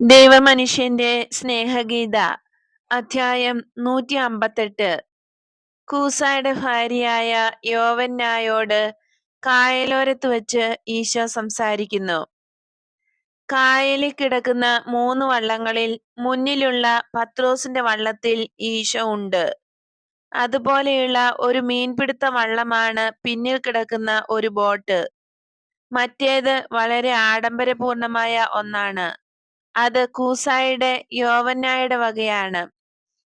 ദൈവമനുഷ്യന്റെ സ്നേഹഗീത അധ്യായം നൂറ്റി അമ്പത്തെട്ട് കൂസായുടെ ഭാര്യയായ യോവന്നായോട് കായലോരത്ത് വെച്ച് ഈശോ സംസാരിക്കുന്നു. കായലിൽ കിടക്കുന്ന മൂന്ന് വള്ളങ്ങളിൽ മുന്നിലുള്ള പത്രോസിന്റെ വള്ളത്തിൽ ഈശോ ഉണ്ട്. അതുപോലെയുള്ള ഒരു മീൻപിടുത്ത വള്ളമാണ് പിന്നിൽ കിടക്കുന്ന ഒരു ബോട്ട്. മറ്റേത് വളരെ ആഡംബരപൂർണമായ ഒന്നാണ്. അത് കൂസായുടെ യോവന്നായുടെ വകയാണ്.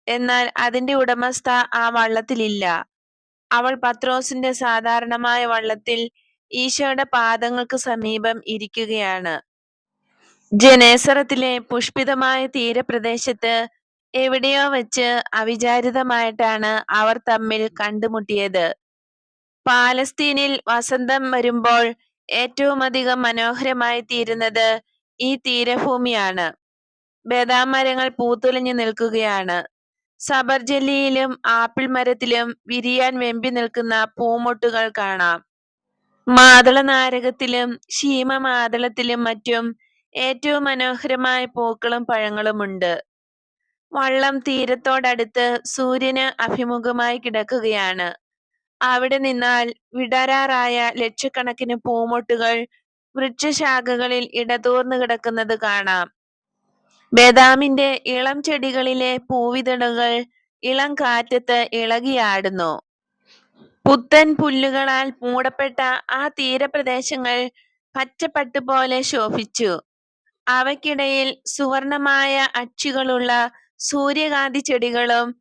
എന്നാൽ അതിന്റെ ഉടമസ്ഥ ആ വള്ളത്തിലില്ല. അവൾ പത്രോസിന്റെ സാധാരണമായ വള്ളത്തിൽ ഈശോയുടെ പാദങ്ങൾക്ക് സമീപം ഇരിക്കുകയാണ്. ജനേസറത്തിലെ പുഷ്പിതമായ തീരപ്രദേശത്ത് എവിടെയോ വെച്ച് അവിചാരിതമായിട്ടാണ് അവർ തമ്മിൽ കണ്ടുമുട്ടിയത്. പാലസ്തീനിൽ വസന്തം വരുമ്പോൾ ഏറ്റവും അധികം മനോഹരമായി തീരുന്നത് ഈ തീരഭൂമിയാണ്. ബദാം മരങ്ങൾ പൂത്തുലഞ്ഞു നിൽക്കുകയാണ്. സബർജലിയിലും ആപ്പിൾ മരത്തിലും വിരിയാൻ വെമ്പി നിൽക്കുന്ന പൂമൊട്ടുകൾ കാണാം. മാതള നാരകത്തിലും ശീമമാതളത്തിലും മറ്റും ഏറ്റവും മനോഹരമായ പൂക്കളും പഴങ്ങളുമുണ്ട്. വള്ളം തീരത്തോടടുത്ത് സൂര്യന് അഭിമുഖമായി കിടക്കുകയാണ്. അവിടെ നിന്നാൽ വിടരാറായ ലക്ഷക്കണക്കിന് പൂമൊട്ടുകൾ വൃക്ഷശാഖകളിൽ ഇടതൂർന്നു കിടക്കുന്നത് കാണാം. ബദാമിന്റെ ഇളം ചെടികളിലെ പൂവിതളുകൾ ഇളം കാറ്റത്ത് ഇളകിയാടുന്നു. പുത്തൻ പുല്ലുകളാൽ മൂടപ്പെട്ട ആ തീരപ്രദേശങ്ങൾ പച്ചപ്പട്ട് പോലെ ശോഭിച്ചു. അവയ്ക്കിടയിൽ സുവർണമായ അച്ചുകളുള്ള സൂര്യകാന്തി ചെടികളും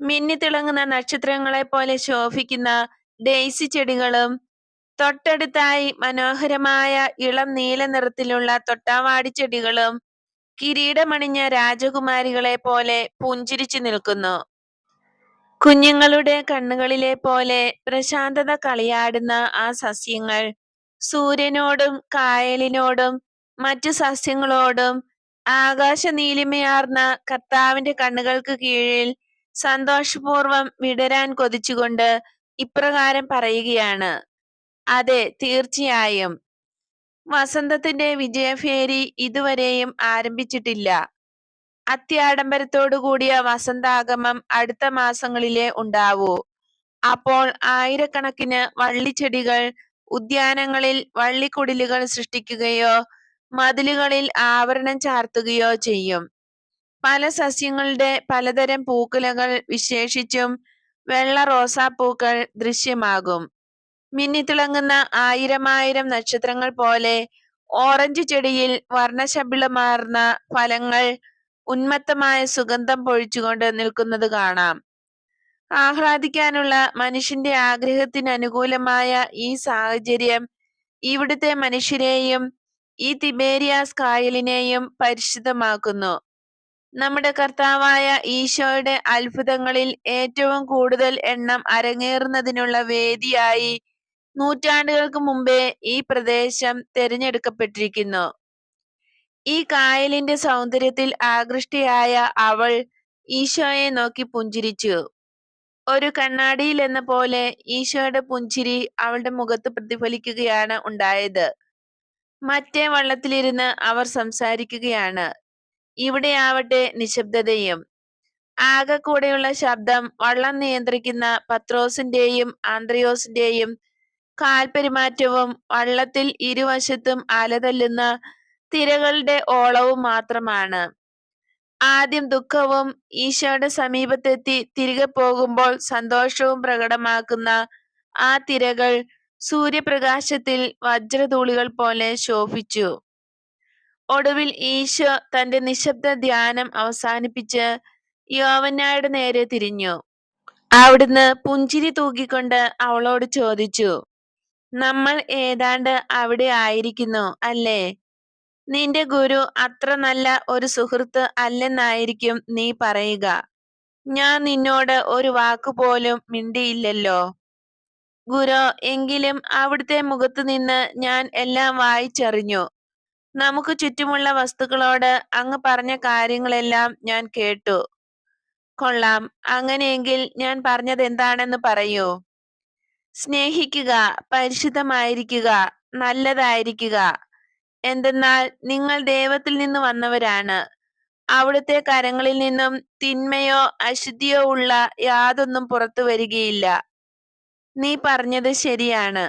മിന്നിത്തിളങ്ങുന്ന നക്ഷത്രങ്ങളെ പോലെ ശോഭിക്കുന്ന ഡെയ്സി ചെടികളും തൊട്ടടുത്തായി മനോഹരമായ ഇളം നീല നിറത്തിലുള്ള തൊട്ടാവാടി ചെടികളും കിരീടമണിഞ്ഞ രാജകുമാരികളെ പോലെ പുഞ്ചിരിച്ചു നിൽക്കുന്നു. കുഞ്ഞുങ്ങളുടെ കണ്ണുകളിലെ പോലെ പ്രശാന്തത കളിയാടുന്ന ആ സസ്യങ്ങൾ സൂര്യനോടും കായലിനോടും മറ്റു സസ്യങ്ങളോടും ആകാശ നീലിമയാർന്ന കർത്താവിന്റെ കണ്ണുകൾക്ക് കീഴിൽ സന്തോഷപൂർവം വിടരാൻ കൊതിച്ചുകൊണ്ട് ഇപ്രകാരം പറയുകയാണ്. അതെ തീർച്ചയായും. വസന്തത്തിന്റെ വിജയഫേരി ഇതുവരെയും ആരംഭിച്ചിട്ടില്ല. അത്യാഡംബരത്തോടു കൂടിയ വസന്താഗമം അടുത്ത മാസങ്ങളിലേ ഉണ്ടാവൂ. അപ്പോൾ ആയിരക്കണക്കിന് വള്ളിച്ചെടികൾ ഉദ്യാനങ്ങളിൽ വള്ളിക്കുടിലുകൾ സൃഷ്ടിക്കുകയോ മതിലുകളിൽ ആവരണം ചാർത്തുകയോ ചെയ്യും. പല സസ്യങ്ങളുടെ പലതരം പൂക്കുലകൾ വിശേഷിച്ചും വെള്ള റോസാപ്പൂക്കൾ ദൃശ്യമാകും. മിന്നിത്തിളങ്ങുന്ന ആയിരമായിരം നക്ഷത്രങ്ങൾ പോലെ ഓറഞ്ച് ചെടിയിൽ വർണശബിളമാർന്ന ഫലങ്ങൾ ഉന്മത്തമായ സുഗന്ധം പൊഴിച്ചുകൊണ്ട് നിൽക്കുന്നത് കാണാം. ആഹ്ലാദിക്കാനുള്ള മനുഷ്യന്റെ ആഗ്രഹത്തിന് അനുകൂലമായ ഈ സാഹചര്യം ഇവിടുത്തെ മനുഷ്യരെയും ഈ തിബേരിയാസ് കായലിനെയും പരിശുദ്ധമാക്കുന്നു. നമ്മുടെ കർത്താവായ ഈശോയുടെ അത്ഭുതങ്ങളിൽ ഏറ്റവും കൂടുതൽ എണ്ണം അരങ്ങേറുന്നതിനുള്ള വേദിയായി നൂറ്റാണ്ടുകൾക്ക് മുമ്പേ ഈ പ്രദേശം തിരഞ്ഞെടുക്കപ്പെട്ടിരിക്കുന്നു. ഈ കായലിന്റെ സൗന്ദര്യത്തിൽ ആകൃഷ്ടയായ അവൾ ഈശോയെ നോക്കി പുഞ്ചിരിച്ചു. ഒരു കണ്ണാടിയിൽ എന്ന പോലെ ഈശോയുടെ പുഞ്ചിരി അവളുടെ മുഖത്ത് പ്രതിഫലിക്കുകയാണ് ഉണ്ടായത്. മറ്റേ വള്ളത്തിലിരുന്ന് അവർ സംസാരിക്കുകയാണ്. ഇവിടെ ഇവിടെയാവട്ടെ നിശബ്ദതയും. ആകെ കൂടെയുള്ള ശബ്ദം വള്ളം നിയന്ത്രിക്കുന്ന പത്രോസിന്റെയും ആന്ത്രയോസിന്റെയും കാൽപെരുമാറ്റവും വള്ളത്തിൽ ഇരുവശത്തും അലതല്ലുന്ന തിരകളുടെ ഓളവും മാത്രമാണ്. ആദ്യം ദുഃഖവും ഈശോയുടെ സമീപത്തെത്തി തിരികെ പോകുമ്പോൾ സന്തോഷവും പ്രകടമാക്കുന്ന ആ തിരകൾ സൂര്യപ്രകാശത്തിൽ വജ്രതൂളികൾ പോലെ ശോഭിച്ചു. ഒടുവിൽ ഈശോ തന്റെ നിശബ്ദ ധ്യാനം അവസാനിപ്പിച്ച് യോവന്നായുടെ നേരെ തിരിഞ്ഞു. അവിടുന്ന് പുഞ്ചിരി തൂക്കിക്കൊണ്ട് അവളോട് ചോദിച്ചു നമ്മൾ ഏതാണ്ട് അവിടെ ആയിരിക്കുന്നു അല്ലേ? നിന്റെ ഗുരു അത്ര നല്ല ഒരു സുഹൃത്ത് അല്ലെന്നായിരിക്കും നീ പറയുക. ഞാൻ നിന്നോട് ഒരു വാക്ക് പോലും മിണ്ടിയില്ലല്ലോ. ഗുരു എങ്കിലും അവിടുത്തെ മുഖത്ത് നിന്ന് ഞാൻ എല്ലാം വായിച്ചറിഞ്ഞു. നമുക്ക് ചുറ്റുമുള്ള വസ്തുക്കളോട് അങ്ങ് പറഞ്ഞ കാര്യങ്ങളെല്ലാം ഞാൻ കേട്ടു. കൊള്ളാം. അങ്ങനെയെങ്കിൽ ഞാൻ പറഞ്ഞത് എന്താണെന്ന് പറയൂ. സ്നേഹിക്കുക പരിശുദ്ധമായിരിക്കുക നല്ലതായിരിക്കുക. എന്തെന്നാൽ നിങ്ങൾ ദൈവത്തിൽ നിന്ന് വന്നവരാണ്. അവിടുത്തെ കരങ്ങളിൽ നിന്നും തിന്മയോ അശുദ്ധിയോ ഉള്ള യാതൊന്നും പുറത്തു വരികയില്ല. നീ പറഞ്ഞത് ശരിയാണ്.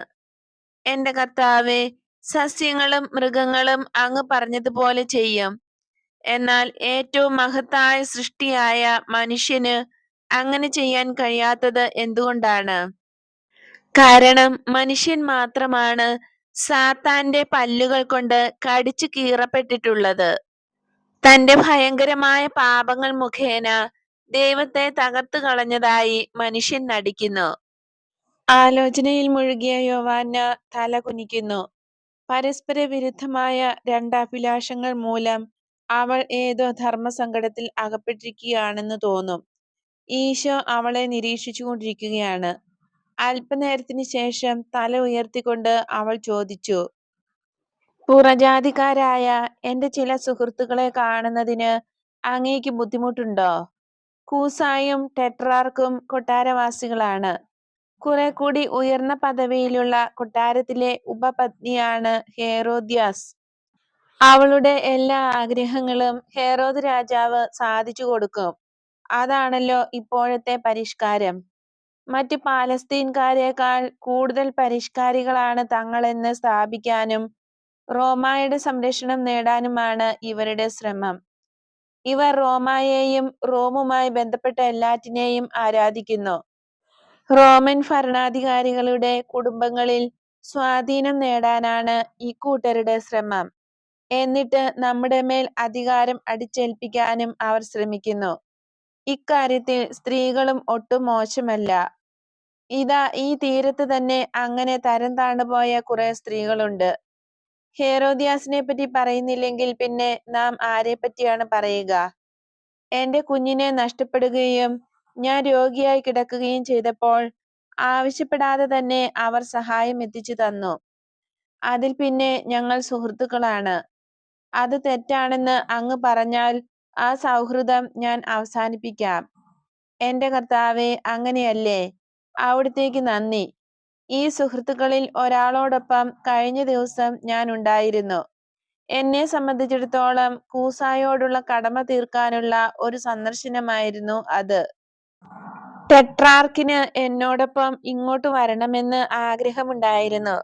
എന്റെ കർത്താവെ സസ്യങ്ങളും മൃഗങ്ങളും അങ്ങ് പറഞ്ഞതുപോലെ ചെയ്യും. എന്നാൽ ഏറ്റവും മഹത്തായ സൃഷ്ടിയായ മനുഷ്യന് അങ്ങനെ ചെയ്യാൻ കഴിയാത്തത് എന്തുകൊണ്ടാണ്? കാരണം മനുഷ്യൻ മാത്രമാണ് സാത്താന്റെ പല്ലുകൾ കൊണ്ട് കടിച്ചു കീറപ്പെട്ടിട്ടുള്ളത്. തന്റെ ഭയങ്കരമായ പാപങ്ങൾ മുഖേന ദൈവത്തെ തകർത്തു കളഞ്ഞതായി മനുഷ്യൻ നടിക്കുന്നു. ആലോചനയിൽ മുഴുകിയ യോവാന തല കുനിക്കുന്നു. പരസ്പര വിരുദ്ധമായ രണ്ടഭിലാഷങ്ങൾ മൂലം അവൾ ഏതോ ധർമ്മസങ്കടത്തിൽ അകപ്പെട്ടിരിക്കുകയാണെന്ന് തോന്നും. ഈശോ അവളെ നിരീക്ഷിച്ചുകൊണ്ടിരിക്കുകയാണ്. അല്പനേരത്തിന് ശേഷം തല ഉയർത്തിക്കൊണ്ട് അവൾ ചോദിച്ചു പുറജാതിക്കാരായ എന്റെ ചില സുഹൃത്തുക്കളെ കാണുന്നതിന് അങ്ങേക്ക് ബുദ്ധിമുട്ടുണ്ടോ? കൂസായും ടെട്രാർക്കും കൊട്ടാരവാസികളാണ്. കുറെ കൂടി ഉയർന്ന പദവിയിലുള്ള കൊട്ടാരത്തിലെ ഉപപത്നിയാണ് ഹേറോദ്യാസ്. അവളുടെ എല്ലാ ആഗ്രഹങ്ങളും ഹേറോദ് രാജാവ് സാധിച്ചു കൊടുക്കും. അതാണല്ലോ ഇപ്പോഴത്തെ പരിഷ്കാരം. മറ്റ് പാലസ്തീൻകാരേക്കാൾ കൂടുതൽ പരിഷ്കാരികളാണ് തങ്ങളെന്ന് സ്ഥാപിക്കാനും റോമായുടെ സംരക്ഷണം നേടാനുമാണ് ഇവരുടെ ശ്രമം. ഇവർ റോമായെയും റോമുമായി ബന്ധപ്പെട്ട എല്ലാറ്റിനെയും ആരാധിക്കുന്നു. റോമൻ ഭരണാധികാരികളുടെ കുടുംബങ്ങളിൽ സ്വാധീനം നേടാനാണ് ഇക്കൂട്ടരുടെ ശ്രമം. എന്നിട്ട് നമ്മുടെ മേൽ അധികാരം അടിച്ചേൽപ്പിക്കാനും അവർ ശ്രമിക്കുന്നു. ഇക്കാര്യത്തിൽ സ്ത്രീകളും ഒട്ടും മോശമല്ല. ഇതാ ഈ തീരത്ത് തന്നെ അങ്ങനെ തരം താണുപോയ കുറെ സ്ത്രീകളുണ്ട്. ഹേറോദ്യാസിനെ പറ്റി പറയുന്നില്ലെങ്കിൽ പിന്നെ നാം ആരെ പറ്റിയാണ് പറയുക? എന്റെ കുഞ്ഞിനെ നഷ്ടപ്പെടുകയും ഞാൻ രോഗിയായി കിടക്കുകയും ചെയ്തപ്പോൾ ആവശ്യപ്പെടാതെ തന്നെ അവർ സഹായം എത്തിച്ചു തന്നു. അതിൽ പിന്നെ ഞങ്ങൾ സുഹൃത്തുക്കളാണ്. അത് തെറ്റാണെന്ന് അങ്ങ് പറഞ്ഞാൽ ആ സൗഹൃദം ഞാൻ അവസാനിപ്പിക്കാം. എന്റെ കർത്താവെ അങ്ങനെയല്ലേ? അവിടത്തേക്ക് നന്ദി. ഈ സുഹൃത്തുക്കളിൽ ഒരാളോടൊപ്പം കഴിഞ്ഞ ദിവസം ഞാൻ ഉണ്ടായിരുന്നു. എന്നെ സംബന്ധിച്ചിടത്തോളം കൂസായോടുള്ള കടമ തീർക്കാനുള്ള ഒരു സന്ദർശനമായിരുന്നു അത്. ടെട്രാർക്കിന് എന്നോടൊപ്പം ഇങ്ങോട്ട് വരണമെന്ന് ആഗ്രഹമുണ്ടായിരുന്നു.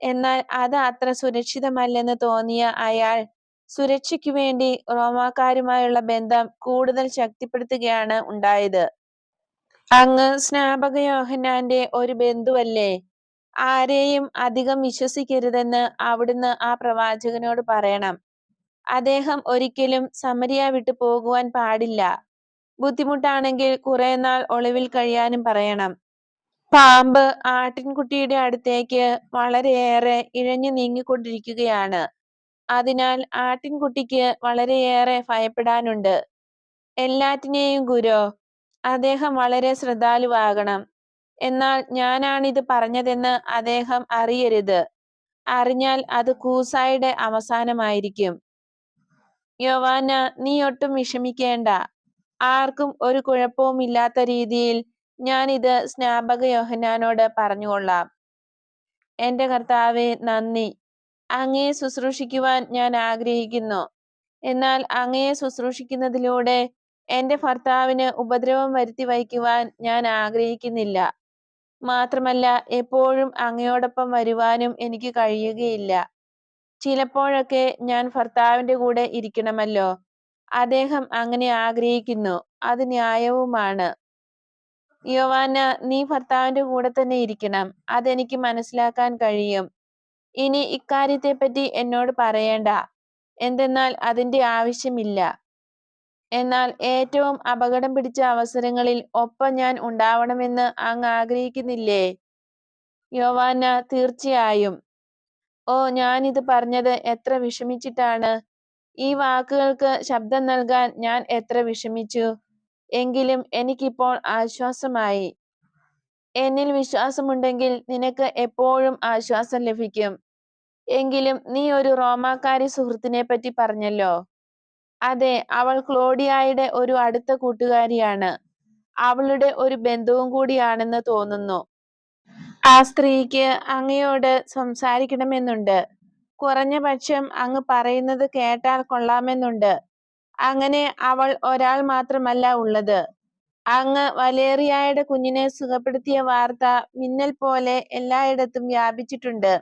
എന്നാൽ അത് അത്ര സുരക്ഷിതമല്ലെന്ന് തോന്നിയ അയാൾ സുരക്ഷയ്ക്കു വേണ്ടി റോമാക്കാരുമായുള്ള ബന്ധം കൂടുതൽ ശക്തിപ്പെടുത്തുകയാണ് ഉണ്ടായത്. അങ്ങ് സ്നാപക യോഹന്നാന്റെ ഒരു ബന്ധുവല്ലേ? ആരെയും അധികം വിശ്വസിക്കരുതെന്ന് അവിടുന്ന് ആ പ്രവാചകനോട് പറയണം. അദ്ദേഹം ഒരിക്കലും സമരിയ വിട്ടു പോകുവാൻ പാടില്ല. ബുദ്ധിമുട്ടാണെങ്കിൽ കുറെ നാൾ ഒളിവിൽ കഴിയാനും പറയണം. പാമ്പ് ആട്ടിൻകുട്ടിയുടെ അടുത്തേക്ക് വളരെയേറെ ഇഴഞ്ഞു നീങ്ങിക്കൊണ്ടിരിക്കുകയാണ്. അതിനാൽ ആട്ടിൻകുട്ടിക്ക് വളരെയേറെ ഭയപ്പെടാനുണ്ട്. എല്ലാറ്റിനെയും ഗുരു അദ്ദേഹം വളരെ ശ്രദ്ധാലുവാകണം. എന്നാൽ ഞാനാണിത് പറഞ്ഞതെന്ന് അദ്ദേഹം അറിയരുത്. അറിഞ്ഞാൽ അത് കൂസായുടെ അവസാനമായിരിക്കും. യോവാന നീ ഒട്ടും വിഷമിക്കേണ്ട. ആർക്കും ഒരു കുഴപ്പവുമില്ലാത്ത രീതിയിൽ ഞാൻ ഇത് സ്നാപക യോഹനാനോട് പറഞ്ഞുകൊള്ളാം. എന്റെ കർത്താവെ നന്ദി. അങ്ങയെ ശുശ്രൂഷിക്കുവാൻ ഞാൻ ആഗ്രഹിക്കുന്നു. എന്നാൽ അങ്ങയെ ശുശ്രൂഷിക്കുന്നതിലൂടെ എന്റെ ഭർത്താവിന് ഉപദ്രവം വരുത്തി വയ്ക്കുവാൻ ഞാൻ ആഗ്രഹിക്കുന്നില്ല. മാത്രമല്ല എപ്പോഴും അങ്ങയോടൊപ്പം വരുവാനും എനിക്ക് കഴിയുകയില്ല. ചിലപ്പോഴൊക്കെ ഞാൻ ഭർത്താവിന്റെ കൂടെ ഇരിക്കണമല്ലോ. അദ്ദേഹം അങ്ങനെ ആഗ്രഹിക്കുന്നു. അത് ന്യായവുമാണ്. യോവാന നീ ഭർത്താവിന്റെ കൂടെ തന്നെ ഇരിക്കണം. അതെനിക്ക് മനസ്സിലാക്കാൻ കഴിയും. ഇനി ഇക്കാര്യത്തെപ്പറ്റി എന്നോട് പറയേണ്ട. എന്തെന്നാൽ അതിന്റെ ആവശ്യമില്ല. എന്നാൽ ഏറ്റവും അപകടം പിടിച്ച അവസരങ്ങളിൽ ഒപ്പം ഞാൻ ഉണ്ടാവണമെന്ന് അങ്ങ് ആഗ്രഹിക്കുന്നില്ലേ? യോവാന തീർച്ചയായും. ഓ ഞാനിത് പറഞ്ഞത് എത്ര വിഷമിച്ചിട്ടാണ്. ഈ വാക്കുകൾക്ക് ശബ്ദം നൽകാൻ ഞാൻ എത്ര വിഷമിച്ചു. എങ്കിലും എനിക്കിപ്പോൾ ആശ്വാസമായി. എന്നിൽ വിശ്വാസമുണ്ടെങ്കിൽ നിനക്ക് എപ്പോഴും ആശ്വാസം ലഭിക്കും. എങ്കിലും നീ ഒരു റോമാക്കാരി സുഹൃത്തിനെ പറ്റി പറഞ്ഞല്ലോ. അതെ അവൾ ക്ലോഡിയായുടെ ഒരു അടുത്ത കൂട്ടുകാരിയാണ്. അവളുടെ ഒരു ബന്ധുവും കൂടിയാണെന്ന് തോന്നുന്നു. ആ സ്ത്രീക്ക് അങ്ങയോട് സംസാരിക്കണമെന്നുണ്ട്. കുറഞ്ഞ പക്ഷം അങ്ങ് പറയുന്നത് കേട്ടാൽ കൊള്ളാമെന്നുണ്ട്. അങ്ങനെ അവൾ ഒരാൾ മാത്രമല്ല ഉള്ളത്. അങ്ങ് വലേറിയായുടെ കുഞ്ഞിനെ സുഖപ്പെടുത്തിയ വാർത്ത മിന്നൽ പോലെ എല്ലായിടത്തും വ്യാപിച്ചിട്ടുണ്ട്.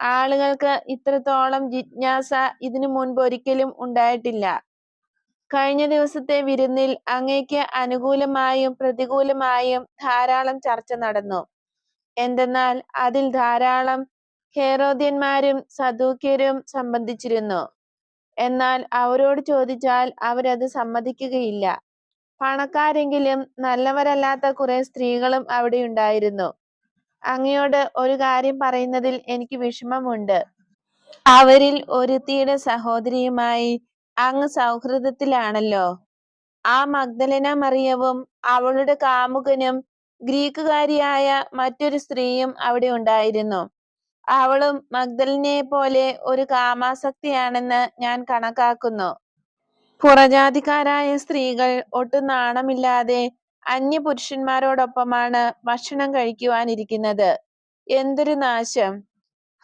ആളുകൾക്ക് ഇത്രത്തോളം ജിജ്ഞാസ ഇതിനു മുൻപ് ഒരിക്കലും ഉണ്ടായിട്ടില്ല. കഴിഞ്ഞ ദിവസത്തെ വിരുന്നിൽ അങ്ങയ്ക്ക് അനുകൂലമായും പ്രതികൂലമായും ധാരാളം ചർച്ച നടന്നു. എന്തെന്നാൽ അതിൽ ധാരാളം ഹേറോദ്യന്മാരും സദൂക്യരും സംബന്ധിച്ചിരുന്നു. എന്നാൽ അവരോട് ചോദിച്ചാൽ അവരത് സമ്മതിക്കുകയില്ല. പണക്കാരെങ്കിലും നല്ലവരല്ലാത്ത കുറെ സ്ത്രീകളും അവിടെ ഉണ്ടായിരുന്നു. അങ്ങയോട് ഒരു കാര്യം പറയുന്നതിൽ എനിക്ക് വിഷമമുണ്ട്. അവരിൽ ഒരുത്തിയുടെ സഹോദരിയുമായി അങ്ങ് സൗഹൃദത്തിലാണല്ലോ. ആ മഗ്ദലന മറിയവും അവളുടെ കാമുകനും ഗ്രീക്കുകാരിയായ മറ്റൊരു സ്ത്രീയും അവിടെ ഉണ്ടായിരുന്നു. അവളും മഗ്ദലിനെ പോലെ ഒരു കാമാസക്തിയാണെന്ന് ഞാൻ കണക്കാക്കുന്നു. പുറജാതിക്കാരായ സ്ത്രീകൾ ഒട്ടും നാണമില്ലാതെ അന്യപുരുഷന്മാരോടൊപ്പമാണ് ഭക്ഷണം കഴിക്കുവാനിരിക്കുന്നത്. എന്തൊരു നാശം.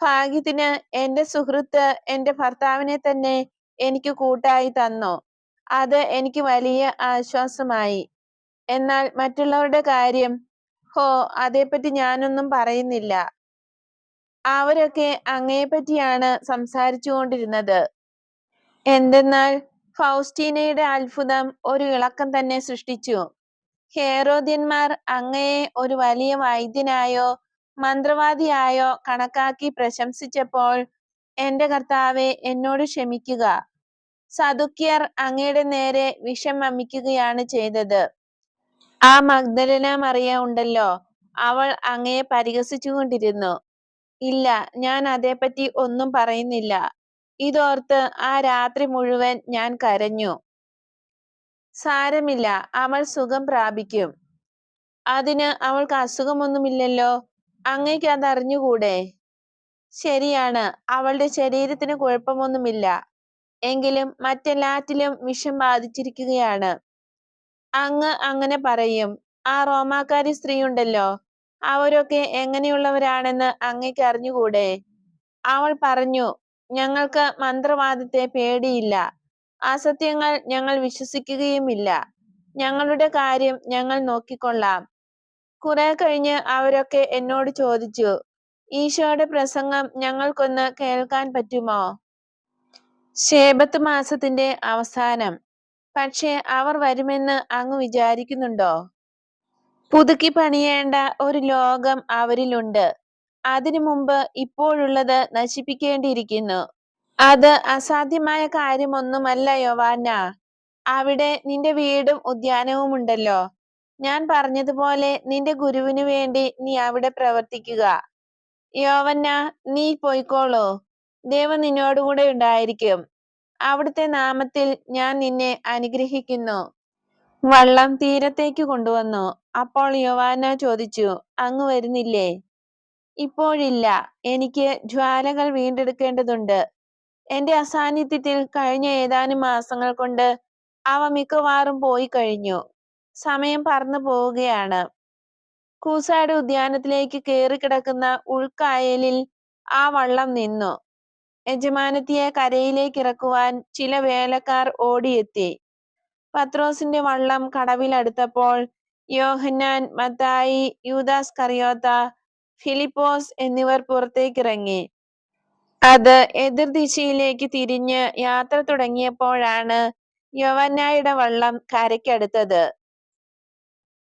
ഭാഗ്യത്തിന് എന്റെ സുഹൃത്ത് എന്റെ ഭർത്താവിനെ തന്നെ എനിക്ക് കൂട്ടായി തന്നു. അത് എനിക്ക് വലിയ ആശ്വാസമായി. എന്നാൽ മറ്റുള്ളവരുടെ കാര്യം ഹോ അതേപ്പറ്റി ഞാനൊന്നും പറയുന്നില്ല. അവരൊക്കെ അങ്ങയെപ്പറ്റിയാണ് സംസാരിച്ചുകൊണ്ടിരുന്നത്. എന്തെന്നാൽ ഫൗസ്റ്റീനയുടെ അത്ഭുതം ഒരു ഇളക്കം തന്നെ സൃഷ്ടിച്ചു. ഹേറോദ്യന്മാർ അങ്ങയെ ഒരു വലിയ വൈദ്യനായോ മന്ത്രവാദിയായോ കണക്കാക്കി പ്രശംസിച്ചപ്പോൾ എന്റെ കർത്താവെ എന്നോട് ക്ഷമിക്കുക. സതുക്യർ അങ്ങയുടെ നേരെ വിഷം വമിക്കുകയാണ് ചെയ്തത്. ആ മഗ്ദലന മറിയ ഉണ്ടല്ലോ അവൾ അങ്ങയെ പരിഹസിച്ചുകൊണ്ടിരുന്നു. ഇല്ല ഞാൻ അതേപ്പറ്റി ഒന്നും പറയുന്നില്ല. ഇതോർത്ത് ആ രാത്രി മുഴുവൻ ഞാൻ കരഞ്ഞു. സാരമില്ല അവൾ സുഖം പ്രാപിക്കും. അതിന് അവൾക്ക് അസുഖമൊന്നുമില്ലല്ലോ. അങ്ങേക്ക് അതറിഞ്ഞുകൂടെ? ശരിയാണ് അവളുടെ ശരീരത്തിന് കുഴപ്പമൊന്നുമില്ല. എങ്കിലും മറ്റെല്ലാറ്റിലും വിഷം ബാധിച്ചിരിക്കുകയാണ്. അങ്ങ് അങ്ങനെ പറയും. ആ റോമാക്കാരി സ്ത്രീയുണ്ടല്ലോ. അവരൊക്കെ എങ്ങനെയുള്ളവരാണെന്ന് അങ്ങേക്ക് അറിഞ്ഞുകൂടെ? അവൾ പറഞ്ഞു ഞങ്ങൾക്ക് മന്ത്രവാദത്തെ പേടിയില്ല. അസത്യങ്ങൾ ഞങ്ങൾ വിശ്വസിക്കുകയുമില്ല. ഞങ്ങളുടെ കാര്യം ഞങ്ങൾ നോക്കിക്കൊള്ളാം. കുറെ കഴിഞ്ഞ് അവരൊക്കെ എന്നോട് ചോദിച്ചു ഈശോയുടെ പ്രസംഗം ഞങ്ങൾക്കൊന്ന് കേൾക്കാൻ പറ്റുമോ? ശേബത്ത് മാസത്തിന്റെ അവസാനം. പക്ഷേ അവർ വരുമെന്ന് അങ്ങ് വിചാരിക്കുന്നുണ്ടോ? പുതുക്കി പണിയേണ്ട ഒരു ലോകം അവരിലുണ്ട്. അതിനു മുമ്പ് ഇപ്പോഴുള്ളത് നശിപ്പിക്കേണ്ടിയിരിക്കുന്നു. അത് അസാധ്യമായ കാര്യമൊന്നുമല്ല യോവാന അവിടെ നിന്റെ വീടും ഉദ്യാനവും ഉണ്ടല്ലോ. ഞാൻ പറഞ്ഞതുപോലെ നിന്റെ ഗുരുവിനു വേണ്ടി നീ അവിടെ പ്രവർത്തിക്കുക. യോവന്ന നീ പോയിക്കോളൂ. ദൈവം നിന്നോടുകൂടെ ഉണ്ടായിരിക്കും. അവിടുത്തെ നാമത്തിൽ ഞാൻ നിന്നെ അനുഗ്രഹിക്കുന്നു. വള്ളം തീരത്തേക്ക് കൊണ്ടുവന്നു. അപ്പോൾ യോവാന ചോദിച്ചു അങ്ങ് വരുന്നില്ലേ? ഇപ്പോഴില്ല. എനിക്ക് ജ്വാലകൾ വീണ്ടെടുക്കേണ്ടതുണ്ട്. എന്റെ അസാന്നിധ്യത്തിൽ കഴിഞ്ഞ ഏതാനും മാസങ്ങൾ കൊണ്ട് അവ മിക്കവാറും പോയി കഴിഞ്ഞു. സമയം പറന്നു പോവുകയാണ്. കൂസാട് ഉദ്യാനത്തിലേക്ക് കേറിക്കിടക്കുന്ന ഉൾക്കായലിൽ ആ വള്ളം നിന്നു. യജമാനത്തിയെ കരയിലേക്ക് ഇറക്കുവാൻ ചില വേലക്കാർ ഓടിയെത്തി. പത്രോസിന്റെ വള്ളം കടവിലടുത്തപ്പോൾ യോഹന്നാൻ മത്തായി യൂദാസ് കറിയോത്ത ഫിലിപ്പോസ് എന്നിവർ പുറത്തേക്കിറങ്ങി. അത് എതിർ ദിശയിലേക്ക് തിരിഞ്ഞ് യാത്ര തുടങ്ങിയപ്പോഴാണ് യോവന്നായുടെ വള്ളം കരയ്ക്കടുത്തത്.